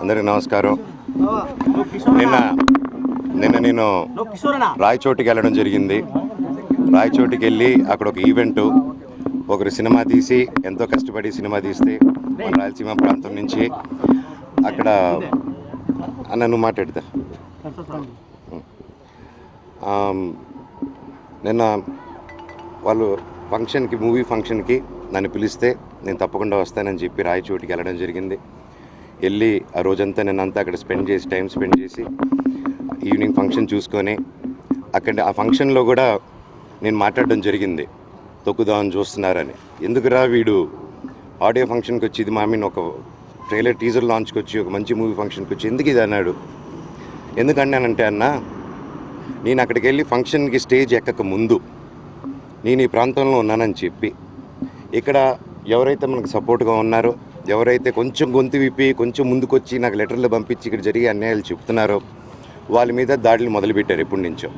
అందరికి నమస్కారం. నిన్న నిన్న నేను రాయచోటికి వెళ్ళడం జరిగింది. రాయచోటికి వెళ్ళి అక్కడ ఒక ఈవెంట్ ఒకరు సినిమా తీసి ఎంతో కష్టపడి సినిమా తీస్తే మన రాయలసీమ ప్రాంతం నుంచి అక్కడ నన్ను మాట్లాడతా. నిన్న వాళ్ళు ఫంక్షన్కి మూవీ ఫంక్షన్కి నన్ను పిలిస్తే నేను తప్పకుండా వస్తానని చెప్పి రాయచోటికి వెళ్ళడం జరిగింది. వెళ్ళి ఆ రోజంతా నేను అంతా అక్కడ స్పెండ్ చేసి టైం స్పెండ్ చేసి ఈవినింగ్ ఫంక్షన్ చూసుకొని అక్కడ ఆ ఫంక్షన్లో కూడా నేను మాట్లాడడం జరిగింది. తొక్కుదామని చూస్తున్నారని. ఎందుకురా వీడు? ఆడియో ఫంక్షన్కి వచ్చి ఇది మా మీన్ ఒక ట్రైలర్ టీజర్ లాంచ్కి వచ్చి ఒక మంచి మూవీ ఫంక్షన్కి వచ్చి ఎందుకు ఇది అన్నాడు? ఎందుకన్నానంటే అన్న నేను అక్కడికి వెళ్ళి ఫంక్షన్కి స్టేజ్ ఎక్కక ముందు నేను ఈ ప్రాంతంలో ఉన్నానని చెప్పి ఇక్కడ ఎవరైతే మనకు సపోర్ట్గా ఉన్నారో ఎవరైతే కొంచెం గొంతు విప్పి కొంచెం ముందుకొచ్చి నాకు లెటర్లు పంపించి ఇక్కడ జరిగే అన్యాయాలు చెప్తున్నారో వాళ్ళ మీద దాడులు మొదలుపెట్టారు ఎప్పటి నుంచో.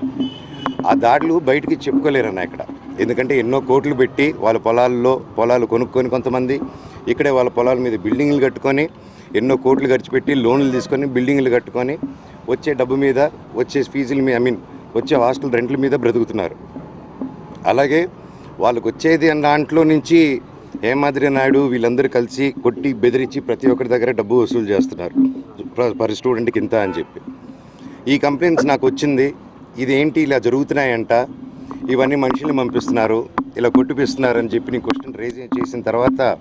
ఆ దాడులు బయటికి చెప్పుకోలేరన్న ఇక్కడ. ఎందుకంటే ఎన్నో కోట్లు పెట్టి వాళ్ళ పొలాల్లో పొలాలు కొనుక్కొని కొంతమంది ఇక్కడే వాళ్ళ పొలాల మీద బిల్డింగ్లు కట్టుకొని ఎన్నో కోట్లు ఖర్చు పెట్టి లోన్లు తీసుకొని బిల్డింగ్లు కట్టుకొని వచ్చే డబ్బు మీద వచ్చే ఫీజుల మీద ఐ మీన్ వచ్చే హాస్టల్ రెంట్ల మీద బ్రతుకుతున్నారు. అలాగే వాళ్ళకు వచ్చేది అన్న దాంట్లో నుంచి హేమాద్రి నాయుడు వీళ్ళందరూ కలిసి కొట్టి బెదిరించి ప్రతి ఒక్కరి దగ్గర డబ్బు వసూలు చేస్తున్నారు. పర్- స్టూడెంట్కి ఇంత అని చెప్పి. ఈ కంప్లైంట్స్ నాకు వచ్చింది. ఇదేంటి ఇలా జరుగుతున్నాయంట? ఇవన్నీ మనుషుల్ని పంపిస్తున్నారు. ఇలా కొట్టిపిస్తున్నారని చెప్పి నేను క్వశ్చన్ రేజ్ చేసిన తర్వాత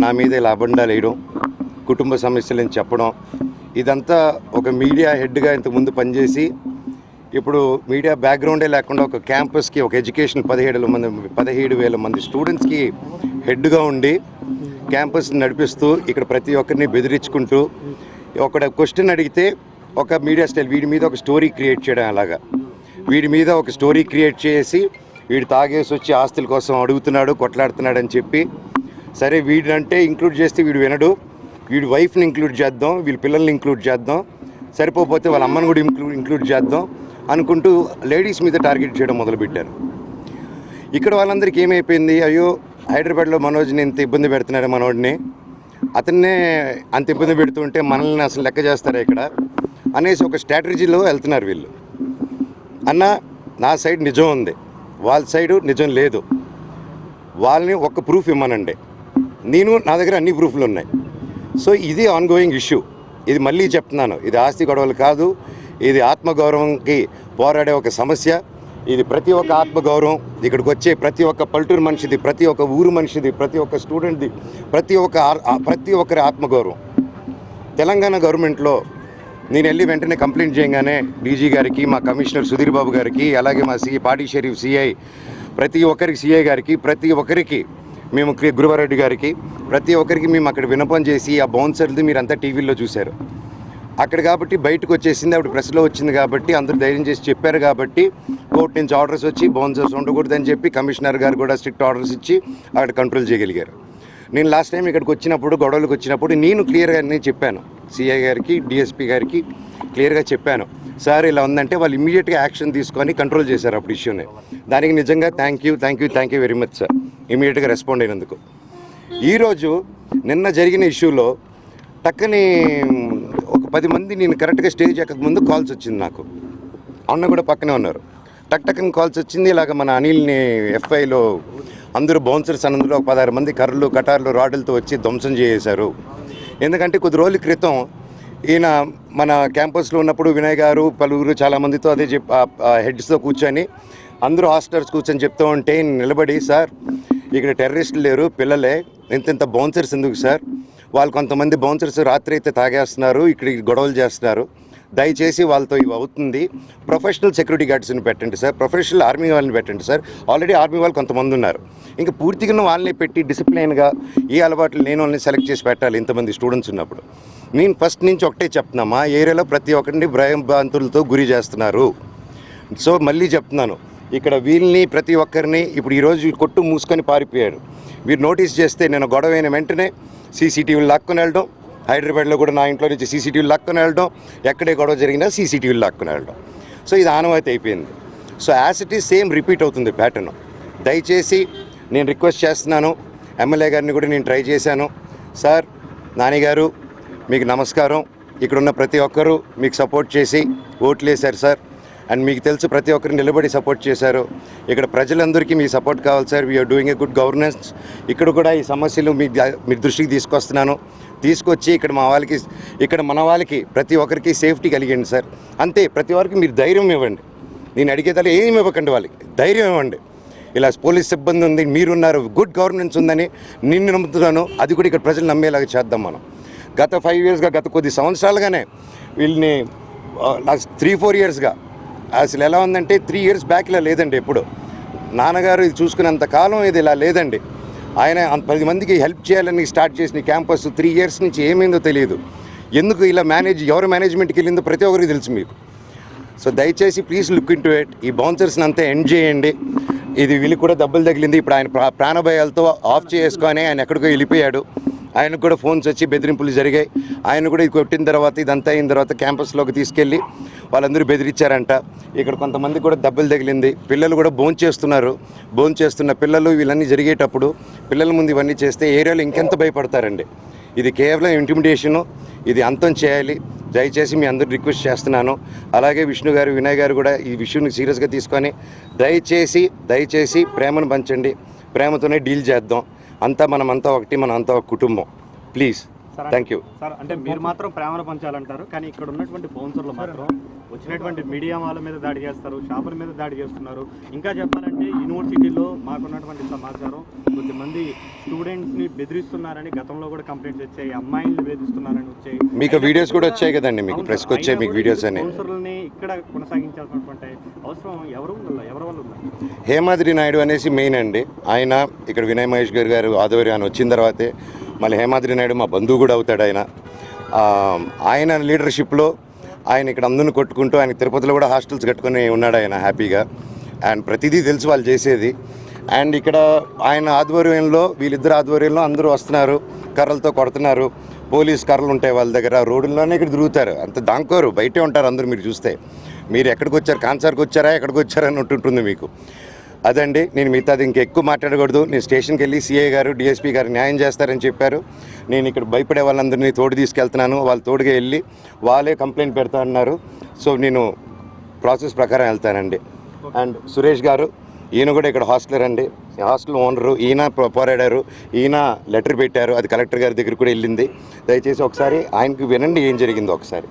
నా మీద ఇలా అబండాలు వేయడం కుటుంబ సమస్యలని చెప్పడం ఇదంతా ఒక మీడియా హెడ్గా ఇంతకుముందు పనిచేసి ఇప్పుడు మీడియా బ్యాక్గ్రౌండే లేకుండా ఒక క్యాంపస్కి ఒక ఎడ్యుకేషన్ పదిహేడు మంది పదిహేడు వేల మంది స్టూడెంట్స్కి హెడ్గా ఉండి క్యాంపస్ నడిపిస్తూ ఇక్కడ ప్రతి ఒక్కరిని బెదిరించుకుంటూ ఒక క్వశ్చన్ అడిగితే ఒక మీడియా స్టైల్ వీడి మీద ఒక స్టోరీ క్రియేట్ చేయడం అలాగా. వీడి మీద ఒక స్టోరీ క్రియేట్ చేసి వీడు తాగేసి వచ్చి ఆస్తుల కోసం అడుగుతున్నాడు కొట్లాడుతున్నాడు అని చెప్పి సరే వీడినంటే ఇంక్లూడ్ చేస్తే వీడు వినడు. వీడి వైఫ్ని ఇంక్లూడ్ చేద్దాం వీళ్ళ పిల్లల్ని ఇంక్లూడ్ చేద్దాం సరిపోతే వాళ్ళ అమ్మని కూడా ఇంక్లూడ్ ఇంక్లూడ్ చేద్దాం అనుకుంటూ లేడీస్ మీద టార్గెట్ చేయడం మొదలుపెట్టారు. ఇక్కడ వాళ్ళందరికీ ఏమైపోయింది? అయ్యో హైదరాబాద్లో మనోజ్ని ఇంత ఇబ్బంది పెడుతున్నాడు మనోడిని అతన్నే అంత ఇబ్బంది పెడుతుంటే మనల్ని అసలు లెక్క చేస్తారా ఇక్కడ? అనేసి ఒక స్ట్రాటజీలో వెళ్తున్నారు వీళ్ళు. అన్న నా సైడ్ నిజం ఉంది. వాళ్ళ సైడు నిజం లేదు. వాళ్ళని ఒక ప్రూఫ్ ఇమ్మనండి. నేను నా దగ్గర అన్ని ప్రూఫ్లు ఉన్నాయి. సో ఇది ఆన్గోయింగ్ ఇష్యూ ఇది మళ్ళీ చెప్తున్నాను. ఇది ఆస్తి గొడవలు కాదు. ఇది ఆత్మగౌరవంకి పోరాడే ఒక సమస్య. ఇది ప్రతి ఒక్క ఆత్మగౌరవం. ఇక్కడికి వచ్చే ప్రతి ఒక్క పల్లెటూరు మనిషిది ప్రతి ఒక్క ఊరు మనిషిది ప్రతి ఒక్క స్టూడెంట్ది ప్రతి ఒక్క ఆ- ప్రతి ఒక్కరి ఆత్మగౌరవం. తెలంగాణ గవర్నమెంట్లో నేను వెళ్ళి వెంటనే కంప్లైంట్ చేయగానే డీజీ గారికి మా కమిషనర్ సుధీర్ బాబు గారికి అలాగే మా సి పాటి షరీఫ్ సిఐ ప్రతి ఒక్కరికి సిఐ గారికి ప్రతి ఒక్కరికి మేము క్రి- గురువారెడ్డి గారికి ప్రతి ఒక్కరికి మేము అక్కడ వినపం చేసి ఆ బౌన్సర్ది మీరు అంతా టీవీలో చూశారు. అక్కడ కాబట్టి బయటకు వచ్చేసింది అప్పుడు ప్రెస్లో వచ్చింది కాబట్టి అందరూ ధైర్యం చేసి చెప్పారు కాబట్టి కోర్టు నుంచి ఆర్డర్స్ వచ్చి బౌన్సర్స్ ఉండకూడదని చెప్పి కమిషనర్ గారు కూడా స్ట్రిక్ట్ ఆర్డర్స్ ఇచ్చి అక్కడ కంట్రోల్ చేయగలిగారు. నేను లాస్ట్ టైం ఇక్కడికి వచ్చినప్పుడు గొడవలకు వచ్చినప్పుడు నేను క్లియర్గా నేను చెప్పాను. సిఐ గారికి డిఎస్పీ గారికి క్లియర్గా చెప్పాను. సార్ ఇలా ఉందంటే వాళ్ళు ఇమీడియట్గా యాక్షన్ తీసుకొని కంట్రోల్ చేశారు అప్పుడు ఇష్యూని దానికి నిజంగా thank you thank you thank you very much sir ఇమీడియట్గా రెస్పాండ్ అయినందుకు. ఈరోజు నిన్న జరిగిన ఇష్యూలో టక్కని పది మంది నేను కరెక్ట్గా స్టేజ్ ఎక్కక ముందు కాల్స్ వచ్చింది నాకు. అన్న కూడా పక్కనే ఉన్నారు. టక్ టక్కని కాల్స్ వచ్చింది. ఇలాగ మన అనిల్ని ఎఫ్ఐలో అందరూ బౌన్సర్స్ అన్నందులో ఒక పదహారు మంది కర్రలు కటార్లు రాడ్లతో వచ్చి ధ్వంసం చేసేశారు. ఎందుకంటే కొద్ది రోజుల క్రితం ఈయన మన క్యాంపస్లో ఉన్నప్పుడు వినయ్ గారు పలువురు చాలామందితో అదే చెప్ హెడ్స్తో కూర్చొని అందరూ హాస్టల్స్ కూర్చొని చెప్తూ ఉంటే నిలబడి సార్ ఇక్కడ టెర్రరిస్టులు లేరు పిల్లలే ఇంత ఇంత బౌన్సర్స్ ఎందుకు సార్? వాళ్ళు కొంతమంది బౌన్సర్స్ రాత్రి అయితే తాగేస్తున్నారు ఇక్కడ గొడవలు చేస్తున్నారు. దయచేసి వాళ్ళతో ఇవి అవుతుంది. ప్రొఫెషనల్ సెక్యూరిటీ గార్డ్స్ని పెట్టండి సార్. ప్రొఫెషనల్ ఆర్మీ వాళ్ళని పెట్టండి సార్. ఆల్రెడీ ఆర్మీ వాళ్ళు కొంతమంది ఉన్నారు. ఇంకా పూర్తిగా వాళ్ళని పెట్టి డిసిప్లైన్గా ఈ అలవాట్లు నేను వాళ్ళని సెలెక్ట్ చేసి పెట్టాలి ఇంతమంది స్టూడెంట్స్ ఉన్నప్పుడు. నేను ఫస్ట్ నుంచి ఒకటే చెప్తున్నా మా ఏరియాలో ప్రతి ఒక్కరిని భయంభ్రాంతులతో గురి చేస్తున్నారు. సో మళ్ళీ చెప్తున్నాను ఇక్కడ వీళ్ళని ప్రతి ఒక్కరిని ఇప్పుడు ఈరోజు కొట్టు మూసుకొని పారిపోయారు. మీరు నోటీస్ చేస్తే నేను గొడవ అయిన వెంటనే సీసీటీవీలు లాక్కొని వెళ్ళడం. హైదరాబాద్లో కూడా నా ఇంట్లో నుంచి సీసీటీవీలు లాక్కొని వెళ్ళడం. ఎక్కడే గొడవ జరిగినా సీసీటీవీలు లాక్కొని వెళ్ళడం. సో ఇది ఆనవాయితీ అయిపోయింది. So as it is same repeat అవుతుంది ప్యాటర్న్ దయచేసి నేను రిక్వెస్ట్ చేస్తున్నాను. ఎమ్మెల్యే గారిని కూడా నేను ట్రై చేశాను. సార్ నాని మీకు నమస్కారం. ఇక్కడున్న ప్రతి ఒక్కరూ మీకు సపోర్ట్ చేసి ఓట్లేశారు సార్. అండ్ మీకు తెలుసు ప్రతి ఒక్కరు నిలబడి సపోర్ట్ చేశారు. ఇక్కడ ప్రజలందరికీ మీ సపోర్ట్ కావాలి sir. We're doing a good governance ఇక్కడ కూడా ఈ సమస్యలు మీ మీ దృష్టికి తీసుకొస్తున్నాను. తీసుకొచ్చి ఇక్కడ మా వాళ్ళకి ఇక్కడ మన వాళ్ళకి ప్రతి ఒక్కరికి సేఫ్టీ కలిగండి సార్. అంతే ప్రతి ఒక్కరికి మీరు ధైర్యం ఇవ్వండి. నేను అడిగేదాలు ఏమి ఇవ్వకండి వాళ్ళకి. ధైర్యం ఇవ్వండి. ఇలా పోలీస్ సిబ్బంది ఉంది మీరున్నారు గుడ్ గవర్నెన్స్ ఉందని నిన్ను నమ్ముతున్నాను. అది కూడా ఇక్కడ ప్రజలు నమ్మేలాగా చేద్దాం మనం. గత ఫైవ్ ఇయర్స్గా గత కొద్ది సంవత్సరాలుగానే వీళ్ళని లాస్ట్ త్రీ ఫోర్ ఇయర్స్గా అసలు ఎలా ఉందంటే త్రీ ఇయర్స్ బ్యాక్ ఇలా లేదండి ఎప్పుడు. నాన్నగారు ఇది చూసుకున్నంత కాలం ఇది ఇలా లేదండి. ఆయన పది మందికి హెల్ప్ చేయాలని స్టార్ట్ చేసిన క్యాంపస్ త్రీ ఇయర్స్ నుంచి ఏమైందో తెలియదు. ఎందుకు ఇలా మేనేజ్ ఎవరు మేనేజ్మెంట్కి వెళ్ళిందో ప్రతి ఒక్కరికి తెలుసు మీకు. సో దయచేసి please look into it ఈ బౌన్సర్స్ని అంతా ఎండ్ చేయండి. ఇది వీళ్ళకి కూడా దెబ్బలు తగిలింది. ఇప్పుడు ఆయన ప్రాణభయాలతో ఆఫ్ చేసుకొని ఆయన ఎక్కడికో వెళ్ళిపోయాడు. ఆయనకు కూడా ఫోన్స్ వచ్చి బెదిరింపులు జరిగాయి. ఆయన కూడా ఇది కొట్టిన తర్వాత ఇదంతా అయిన తర్వాత క్యాంపస్లోకి తీసుకెళ్ళి వాళ్ళందరూ బెదిరించారంట. ఇక్కడ కొంతమంది కూడా దెబ్బలు తగిలింది. పిల్లలు కూడా బోన్ చేస్తున్నారు బోన్ చేస్తున్న పిల్లలు వీళ్ళన్నీ జరిగేటప్పుడు పిల్లల ముందు ఇవన్నీ చేస్తే ఏరియాలో ఇంకెంత భయపడతారండి. ఇది కేవలం ఇంటిమిడేషను ఇది అంతం చేయాలి. దయచేసి మీ అందరు రిక్వెస్ట్ చేస్తున్నాను. అలాగే విష్ణు గారు వినయ్ గారు కూడా ఈ విషయాన్ని సీరియస్గా తీసుకొని దయచేసి దయచేసి ప్రేమను పంచండి. ప్రేమతోనే డీల్ చేద్దాం. అంతా మనమంతా ఒకటి మనం అంతా ఒక కుటుంబం. ప్లీజ్. థ్యాంక్ యూ సార్ అంటే మీరు మాత్రం ప్రేమను పంచాలంటారు కానీ ఇక్కడ ఉన్నటువంటి బౌన్సర్లు మాత్రం వచ్చినటువంటి మీడియా వాళ్ళ మీద దాడి చేస్తారు షాపుల మీద దాడి చేస్తున్నారు. ఇంకా చెప్పాలంటే యూనివర్సిటీలో మాకున్నటువంటి సమాచారం కొద్దిమంది స్టూడెంట్స్ని బెదిరిస్తున్నారని గతంలో కూడా కంప్లైంట్స్ వచ్చాయి అమ్మాయిల్ని బెదిరిస్తున్నారని వచ్చాయి. మీకు వీడియోస్ కూడా వచ్చాయి కదండి మీకు ప్రెస్కి వచ్చాయి మీకు వీడియోస్ అని. బౌన్సర్లని ఇక్కడ కొనసాగించాల్సినటువంటి అవసరం ఎవరు ఎవరి వల్ల హేమాద్రి నాయుడు అనేసి మెయిన్ అండి. ఆయన ఇక్కడ వినయ్ మహేష్ గారు గారు ఆధ్వర్యాన్ని వచ్చిన తర్వాతే మళ్ళీ హేమాద్రి నాయుడు మా బంధువు కూడా అవుతాడు ఆయన. ఆయన లీడర్షిప్లో ఆయన ఇక్కడ అందరిని కొట్టుకుంటూ ఆయన తిరుపతిలో కూడా హాస్టల్స్ కట్టుకొని ఉన్నాడు ఆయన హ్యాపీగా. అండ్ ప్రతిదీ తెలుసు వాళ్ళు చేసేది. అండ్ ఇక్కడ ఆయన ఆధ్వర్యంలో వీళ్ళిద్దరు ఆధ్వర్యంలో అందరూ వస్తున్నారు కర్రలతో కొడుతున్నారు. పోలీస్ కర్రలు ఉంటాయి వాళ్ళ దగ్గర రోడ్డుల్లోనే ఇక్కడ తిరుగుతారు. అంత దాంకోరు బయటే ఉంటారు అందరూ మీరు చూస్తే. మీరు ఎక్కడికి వచ్చారు కాన్సార్కి వచ్చారా ఎక్కడికి వచ్చారా అని ఉంటుంటుంది మీకు. అదండి నేను మిగతాది ఇంకెక్కువ మాట్లాడకూడదు. నేను స్టేషన్కి వెళ్ళి సిఐ గారు డిఎస్పీ గారు న్యాయం చేస్తారని చెప్పారు. నేను ఇక్కడ భయపడే వాళ్ళందరినీ తోడు తీసుకెళ్తున్నాను. వాళ్ళు తోడుగా వెళ్ళి వాళ్ళే కంప్లైంట్ పెడతా అన్నారు సో నేను ప్రాసెస్ ప్రకారం వెళ్తానండి. అండ్ సురేష్ గారు ఈయన కూడా ఇక్కడ హాస్టలర్ అండి. హాస్టల్ ఓనరు ఈయన పోరాడారు. ఈయన లెటర్ పెట్టారు. అది కలెక్టర్ గారి దగ్గర కూడా వెళ్ళింది. దయచేసి ఒకసారి ఆయనకి వినండి ఏం జరిగిందో ఒకసారి.